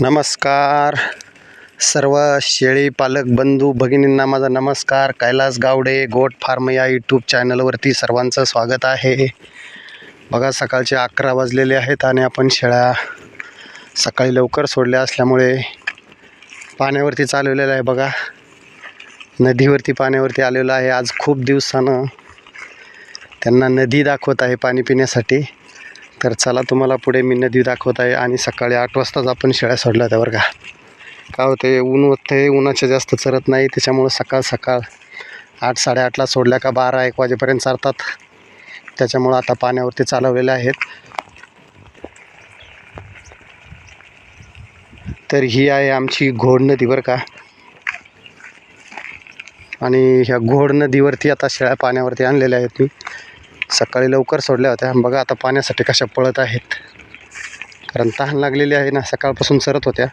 नमस्कार. सर्व शेळी पालक बंधू भगिनींना माझा नमस्कार. कैलास गावडे गोट फार्म या यूट्यूब चॅनलवरती सर्वांचं स्वागत आहे. बघा सकाळचे अकरा वाजलेले आहेत आणि आपण शेळ्या सकाळी लवकर सोडल्या असल्यामुळे पाण्यावरती चालवलेलं आहे बघा. नदीवरती पाण्यावरती आलेलं आहे. आज खूप दिवसानं त्यांना नदी दाखवत आहे पाणी पिण्यासाठी. तर चला तुम्हाला पुढे मी नदी दाखवत आहे आणि सकाळी आठ वाजताच आपण शेळ्या सोडल्या होत्या बरं का. काय होते ऊन होते उन्हाच्या जास्त चरत नाही त्याच्यामुळं सकाळ सकाळ आठ साडेआठला सोडल्या का बारा एक वाजेपर्यंत चालतात त्याच्यामुळं आता पाण्यावरती चालवलेले आहेत. तर ही आहे आमची घोड नदी बरं का. आणि ह्या घोड नदीवरती आता शेळ्या पाण्यावरती आणलेल्या आहेत. मी सकाळी लवकर सोडल्या होत्या. बघा आता पाण्यासाठी कशा पळत आहेत. कारण तहान लागलेली आहे ना सकाळपासून सरत होत्या.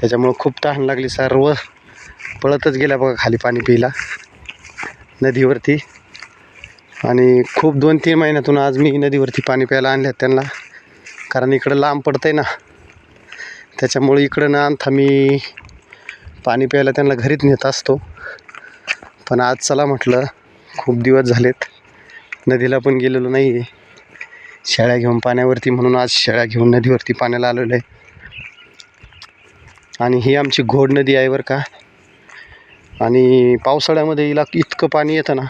त्याच्यामुळं खूप तहान लागली. सर्व पळतच गेल्या बघा खाली पाणी प्यायला. नदीवरती. आणि खूप दोन तीन महिन्यातून आज मी नदीवरती पाणी प्यायला आणले त्यांना. कारण इकडं लांब पडतं आहे ना. त्याच्यामुळे इकडं ना आणता मी पाणी प्यायला त्यांना घरीच नेत असतो. पण आज चला म्हटलं खूप दिवस झालेत. नदीला पण गेलेलो नाही आहे शेळ्या घेऊन पाण्यावरती म्हणून आज शेळ्या घेऊन नदीवरती पाण्याला आलेलो आहे. आणि ही आमची घोड नदी आहे बरं का. आणि पावसाळ्यामध्ये हिला इतकं पाणी येतं ना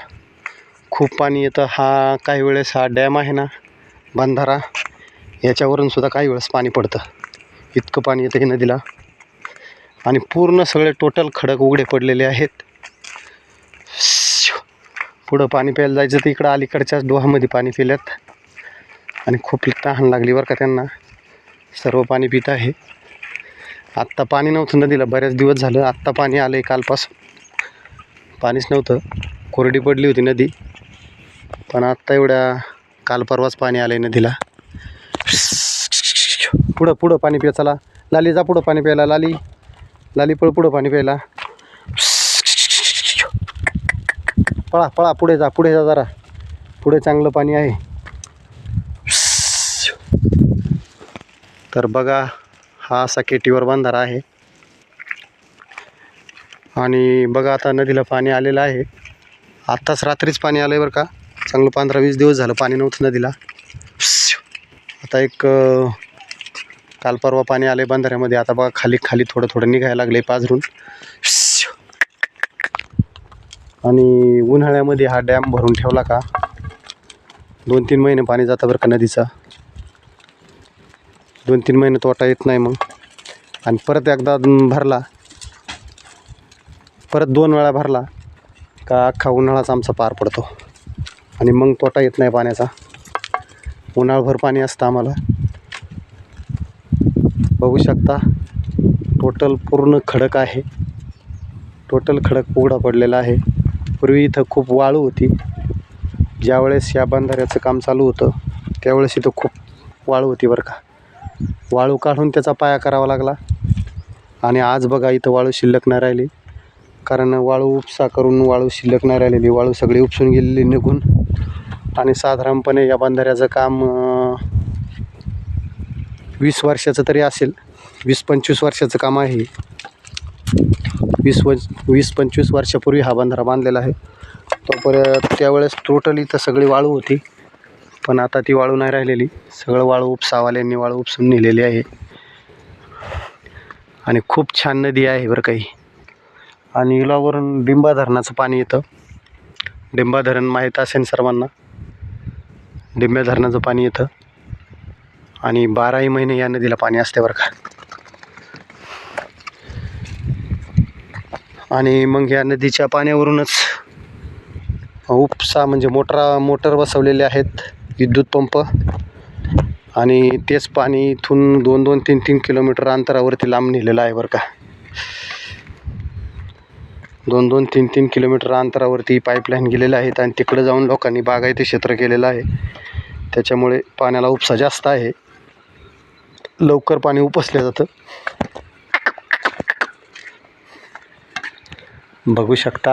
खूप पाणी येतं. हा काही वेळेस हा डॅम आहे ना बंधारा याच्यावरून सुद्धा काही वेळेस पाणी पडतं. इतकं पाणी येतं ही नदीला. आणि पूर्ण सगळे टोटल खडक उघडे पडलेले आहेत. पुढं पाणी प्यायला जायचं तर इकडं अलीकडच्याच डोहामध्ये पाणी पिल्यात. आणि खूप तहान लागली बरं का त्यांना. सर्व पाणी पित आहे. आत्ता पाणी नव्हतं नदीला बऱ्याच दिवस झालं. आत्ता पाणी आलं आहे कालपासून. पाणीच नव्हतं. कोरडी पडली होती नदी. पण आत्ता एवढ्या काल परवाच पाणी आलं आहे नदीला. पुढं पुढं पाणी पिया चला. लाली जा पुढं पाणी प्यायला. लाली. लाली पळ पुढं पाणी प्यायला. पळा पळा पुढे जा पुढे जा जरा. पुढे चांगलं पाणी आहे. तर बघा हा असा केटीवर बांधारा आहे. आणि बघा आता नदीला पाणी आलेलं आहे. आत्ताच रात्रीच पाणी आलं आहे बरं का. चांगलं पंधरा वीस दिवस झालं पाणी नव्हतं नदीला. आता एक काल परवा पाणी आलं आहे बांधाऱ्यामध्ये. आता बघा खाली खाली थोडं थोडं निघायला लागलं आहे पाझरून. आणि उन्हाळ्यामध्ये हा डॅम भरून ठेवला का? दोन तीन महिने पाणी जातं बरं का नदीचा? दोन तीन महिने तोटा येत नाही मग. आणि परत एकदा भरला परत दोन वेळा भरला का अख्खा उन्हाळाच आमचा पार पडतो. आणि मग तोटा येत नाही पाण्याचा. उन्हाळभर पाणी असतं आम्हाला. बघू शकता टोटल पूर्ण खडक आहे. टोटल खडक उघडा पडलेला आहे. पूर्वी इथं खूप वाळू होती. ज्यावेळेस या बंधाऱ्याचं काम चालू होतं त्यावेळेस इथं खूप वाळू होती बरं का. वाळू काढून त्याचा पाया करावा लागला. आणि आज बघा इथं वाळू शिल्लक नाही राहिली. कारण वाळू उपसा करून वाळू शिल्लक नाही राहिलेली. वाळू सगळी उपसून गेलेली निघून. आणि साधारणपणे या बंधाऱ्याचं काम वीस वर्षाचं तरी असेल. वीस पंचवीस वर्षाचं काम आहे वीस व वीस पंचवीस वर्षापूर्वी हा बंधारा बांधलेला आहे. तोपर्यंत त्यावेळेस टोटल इथं सगळी वाळू होती. पण आता ती वाळू नाही राहिलेली. सगळं वाळू उपसावाल्यांनी वाळू उपसून नेलेली आहे. आणि खूप छान नदी आहे बरं काही आणि इलावरून डिंबा धरणाचं पाणी येतं. डिंबा धरण माहीत असेल सर्वांना. डिंब्या धरणाचं पाणी येतं. आणि बाराही महिने या नदीला पाणी असते बरं का. आणि मग या नदीच्या पाण्यावरूनच उपसा म्हणजे मोटरा मोटर बसवलेले आहेत विद्युत पंप. आणि तेच पाणी इथून दोन दोन तीन तीन किलोमीटर अंतरावरती लांब नेलेलं आहे बरं का. दोन दोन तीन तीन किलोमीटर अंतरावरती पाईपलाईन गेलेले आहेत आणि तिकडं जाऊन लोकांनी बागायती क्षेत्र केलेलं आहे. त्याच्यामुळे पाण्याला उपसा जास्त आहे. लवकर पाणी उपसलं जातं. बघू शकता.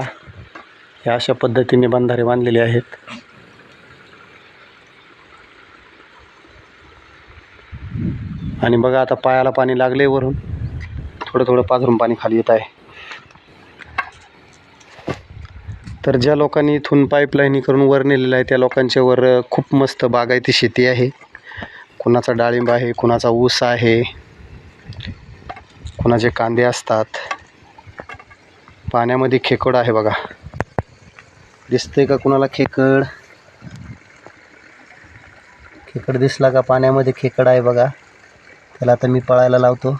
या अशा पद्धतीने बंधारे बांधलेले आहेत. आणि बघा आता पायाला पाणी लागले वरून. थोडं थोडं पाझरून पाणी खाली येत आहे. तर ज्या लोकांनी इथून पाईपलाईनी करून वर नेलेलं आहे त्या लोकांच्या वर खूप मस्त बागायती शेती आहे. कुणाचा डाळिंब आहे कुणाचा ऊस आहे कुणाचे कांदे असतात. पाण्यामध्ये खेकड आहे बघा. दिसतंय का कुणाला खेकड? खेकड दिसला का पाण्यामध्ये खेकड आहे बघा. त्याला आता मी पळायला लावतो.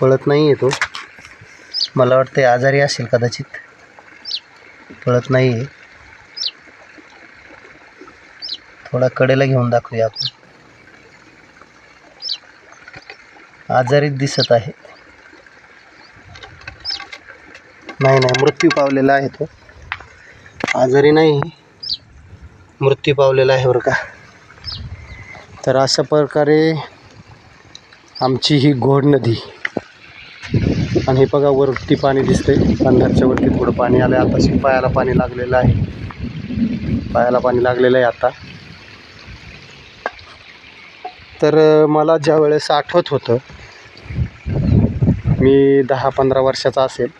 पळत नाही आहे तो. मला वाटते आजारी असेल कदाचित. पळत नाही आहे थोडा कडेला घेऊन दाखवूया आपण. आजारीच दिसत आहे. नाही नाही मृत्यू पावलेला आहे तो. आजारी नाही. मृत्यू पावलेला आहे बरं का. तर अशा प्रकारे आमची ही घोड नदी. आणि हे बघा वरती पाणी दिसतंय. बंधारच्या वरती थोडं पाणी आलं आहे आताशी पायाला पाणी लागलेलं आहे. पायाला पाणी लागलेलं आहे आता. तर मला ज्या वेळेस आठवत होतं मी दहा पंधरा वर्षाचा असेल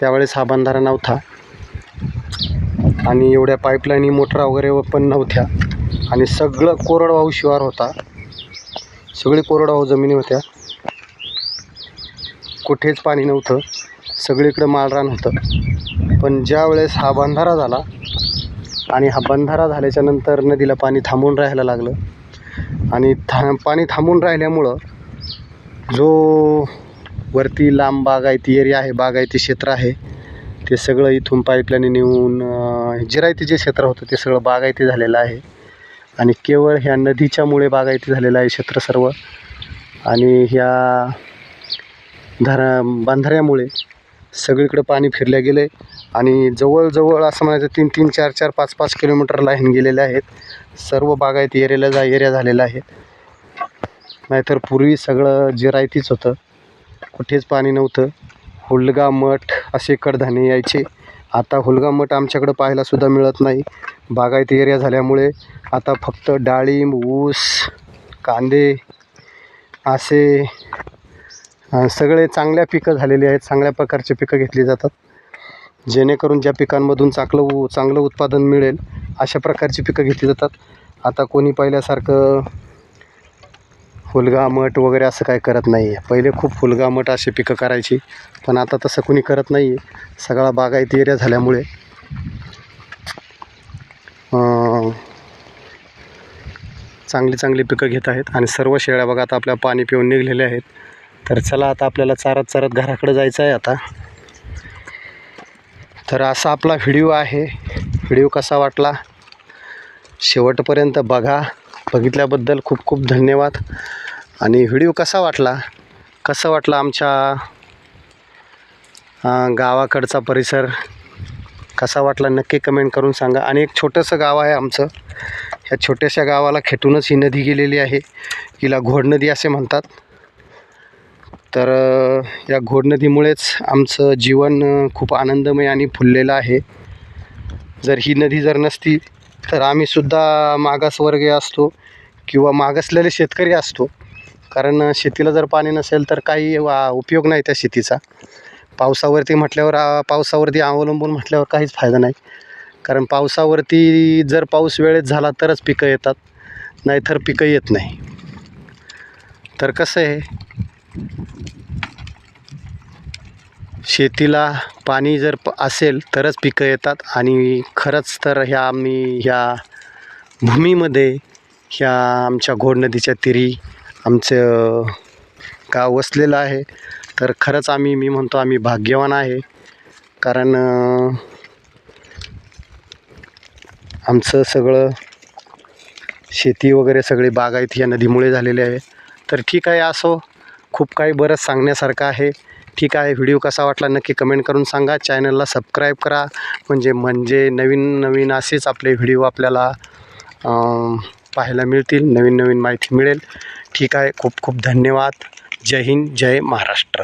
त्यावेळेस हा बंधारा नव्हता. आणि एवढ्या पाईपलाईनी मोटरा वगैरे पण नव्हत्या. आणि सगळं कोरडवाहू शिवार होता. सगळी कोरडवाहू जमिनी होत्या. कुठेच पाणी नव्हतं. सगळीकडं माळरान होतं. पण ज्या वेळेस हा बंधारा झाला आणि हा बंधारा झाल्याच्यानंतर नदीला पाणी थांबून राहायला लागलं आणि था पाणी थांबून राहिल्यामुळं जो वरती लांब बागायती एरिया आहे बागायती क्षेत्र आहे ते सगळं इथून पाईपलाईन नेऊन जिरायतीचे जिरायती जे क्षेत्र होतं ते सगळं बागायती झालेलं आहे. आणि केवळ ह्या नदीच्यामुळे बागायती झालेलं आहे क्षेत्र सर्व. आणि ह्या धरा बांधाऱ्यामुळे सगळीकडे पाणी फिरल्या आहे आणि जवळजवळ असं म्हणायचं तीन तीन चार चार पाच पाच किलोमीटर लाईन गेलेले आहेत. सर्व बागायती एरियाला जा एरिया झालेला आहे. नाहीतर पूर्वी सगळं जिरायतीच होतं. कुठेच पाणी नव्हतं. हुलगा मठ असे कडधान्य यायचे. आता हुलगा मठ आमच्याकडं पाहायलासुद्धा मिळत नाही. बागायती एरिया झाल्यामुळे आता फक्त डाळिंब ऊस कांदे असे सगळे चांगल्या पिकं झालेली आहेत चांगल्या प्रकारचे पिकं घेतली जातात. जेणेकरून ज्या पिकांमधून चांगलं उ चांगलं उत्पादन मिळेल अशा प्रकारची पिकं घेतली जातात. आता कोणी पहिल्यासारखं फुलगा मठ वगैरे असं काय करत नाही आहे पहिले खूप फुलगा मठ असे पिकं करायची पण आता तसं कोणी करत नाही आहे सगळा बागायती एरिया झाल्यामुळे. चांगली चांगली पिकं घेत आहेत आणि सर्व शेळ्या बघा आता आपल्या पाणी पिऊन निघलेल्या आहेत. तर चला आता आपल्याला चारत चारत घराकडे जायचं आहे आता. तर असा आपला व्हिडिओ आहे. व्हिडिओ कसा वाटला? शेवटपर्यंत बघा. बघितल्याबद्दल खूप खूप धन्यवाद. आणि व्हिडिओ कसा वाटला? कसं वाटलं आमच्या गावाकडचा परिसर? कसा वाटला? नक्की कमेंट करून सांगा. आणि एक छोटंसं गाव आहे आमचं. ह्या छोट्याशा गावाला खेटूनच ही नदी गेलेली आहे. हिला घोड नदी असे म्हणतात. तर या घोड नदीमुळेच आमचं जीवन खूप आनंदमय आणि फुललेलं आहे. जर ही नदी जर नसती तर आम्हीसुद्धा मागासवर्गीय असतो किंवा मागासलेले शेतकरी असतो. कारण शेतीला जर पाणी नसेल तर काही वा उपयोग नाही त्या शेतीचा. पावसावरती म्हटल्यावर पावसावरती अवलंबून म्हटल्यावर काहीच फायदा नाही. कारण पावसावरती जर पाऊस वेळेत झाला तरच पिकं येतात. नाहीतर पिकं येत नाही. तर कसं आहे शेतीला पाणी जर प असेल तरच पिकं येतात आणि खरंच तर ह्या आम्ही ह्या भूमीमध्ये ह्या आमच्या घोड नदीच्या तीरी आमचं गाव वसलेलं आहे. तर खरंच आम्ही मी म्हणतो आम्ही भाग्यवान आहे. कारण आमचं सगळं शेती वगैरे सगळी बागायत या नदीमुळे झालेली आहे. तर ठीक आहे असो. खूप काही बरंच सांगण्यासारखं आहे. ठीक आहे. व्हिडिओ कसा वाटला नक्की कमेंट करून सांगा. चॅनलला सबस्क्राईब करा. म्हणजे म्हणजे नवीन नवीन असेच आपले व्हिडिओ आपल्याला पाहायला मिळतील. नवीन नवीन माहिती मिळेल. ठीक आहे. खूप खूप धन्यवाद. जय हिंद. जय महाराष्ट्र.